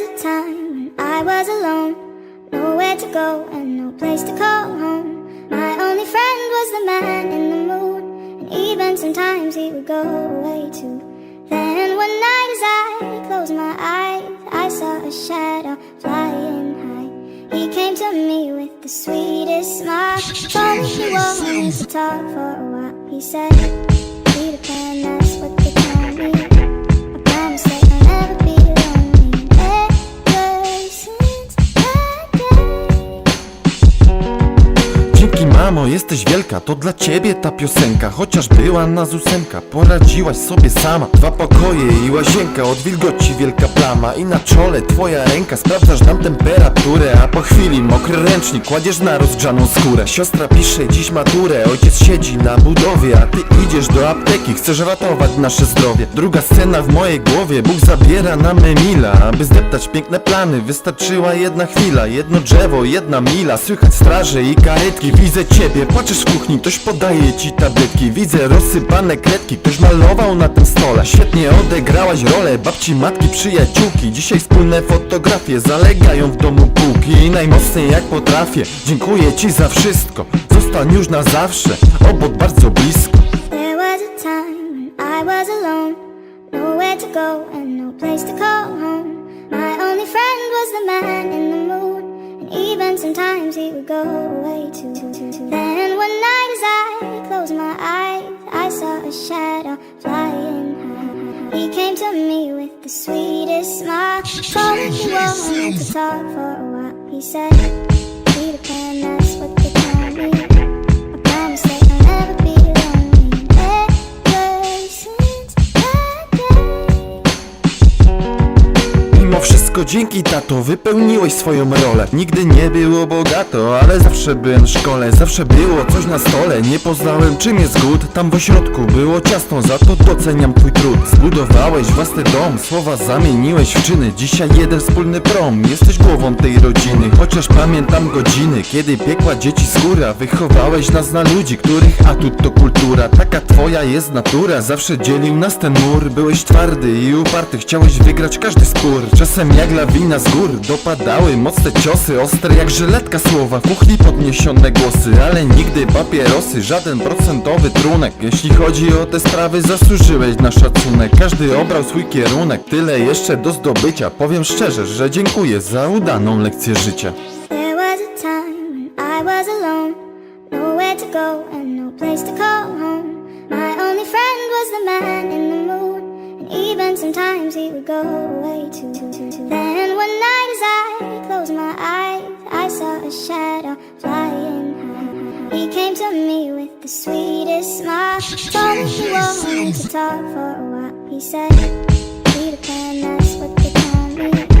was a time when I was alone, nowhere to go and no place to call home. My only friend was the man in the moon, and even sometimes he would go away too. Then one night as I closed my eyes, I saw a shadow flying high. He came to me with the sweetest smile, told me he wanted to talk for a while. He said, Peter Pan, that's what they call me. Dzięki mamo, jesteś wielka, to dla ciebie ta piosenka. Chociaż była nas ósemka, poradziłaś sobie sama. Dwa pokoje i łazienka, od wilgoci wielka plama. I na czole twoja ręka, sprawdzasz nam temperaturę. A po chwili mokry ręcznik, kładziesz na rozgrzaną skórę. Siostra pisze dziś maturę, ojciec siedzi na budowie. A ty idziesz do apteki, chcesz ratować nasze zdrowie. Druga scena w mojej głowie, Bóg zabiera nam Emila. Aby zdeptać piękne plany, wystarczyła jedna chwila. Jedno drzewo, jedna mila, słychać straże i karetki Widzę ciebie, płaczesz w kuchni, ktoś podaje ci tabletki. Widzę rozsypane kredki, ktoś malował na tym stole. Świetnie odegrałaś rolę, babci, matki, przyjaciółki. Dzisiaj wspólne fotografie zalegają w domu półki. I najmocniej jak potrafię, dziękuję ci za wszystko. Zostań już na zawsze, obok bardzo blisko. There was a time when I was alone, nowhere to go and no place to call home. My only friend was the man in the moon, even sometimes he would go away too. Then one night as I closed my eyes, I saw a shadow flying high. He came to me with the sweetest smile, told me he wanted to talk for a while. He said, Peter Pan, Wszystko dzięki tato wypełniłeś swoją rolę. Nigdy nie było bogato, ale zawsze byłem w szkole. Zawsze było coś na stole, nie poznałem czym jest głód. Tam w ośrodku było ciasno, za to doceniam twój trud. Zbudowałeś własny dom, słowa zamieniłeś w czyny. Dzisiaj jeden wspólny prom, jesteś głową tej rodziny. Chociaż pamiętam godziny, kiedy piekła dzieci skóra Wychowałeś nas na ludzi, których atut to kultura. Taka twoja jest natura, zawsze dzielił nas ten mur. Byłeś twardy i uparty, chciałeś wygrać każdy spór. Czasem jak lawina z gór dopadały mocne ciosy Ostre jak żyletka słowa, kuchni podniesione głosy Ale nigdy papierosy, żaden procentowy trunek. Jeśli chodzi o te sprawy zasłużyłeś na szacunek Każdy obrał swój kierunek, tyle jeszcze do zdobycia. Powiem szczerze, że dziękuję za udaną lekcję życia. No sometimes he would go away too. sweetest smile. Told him he wanted to talk for a while. He said, Peter Pan, that's what they call me.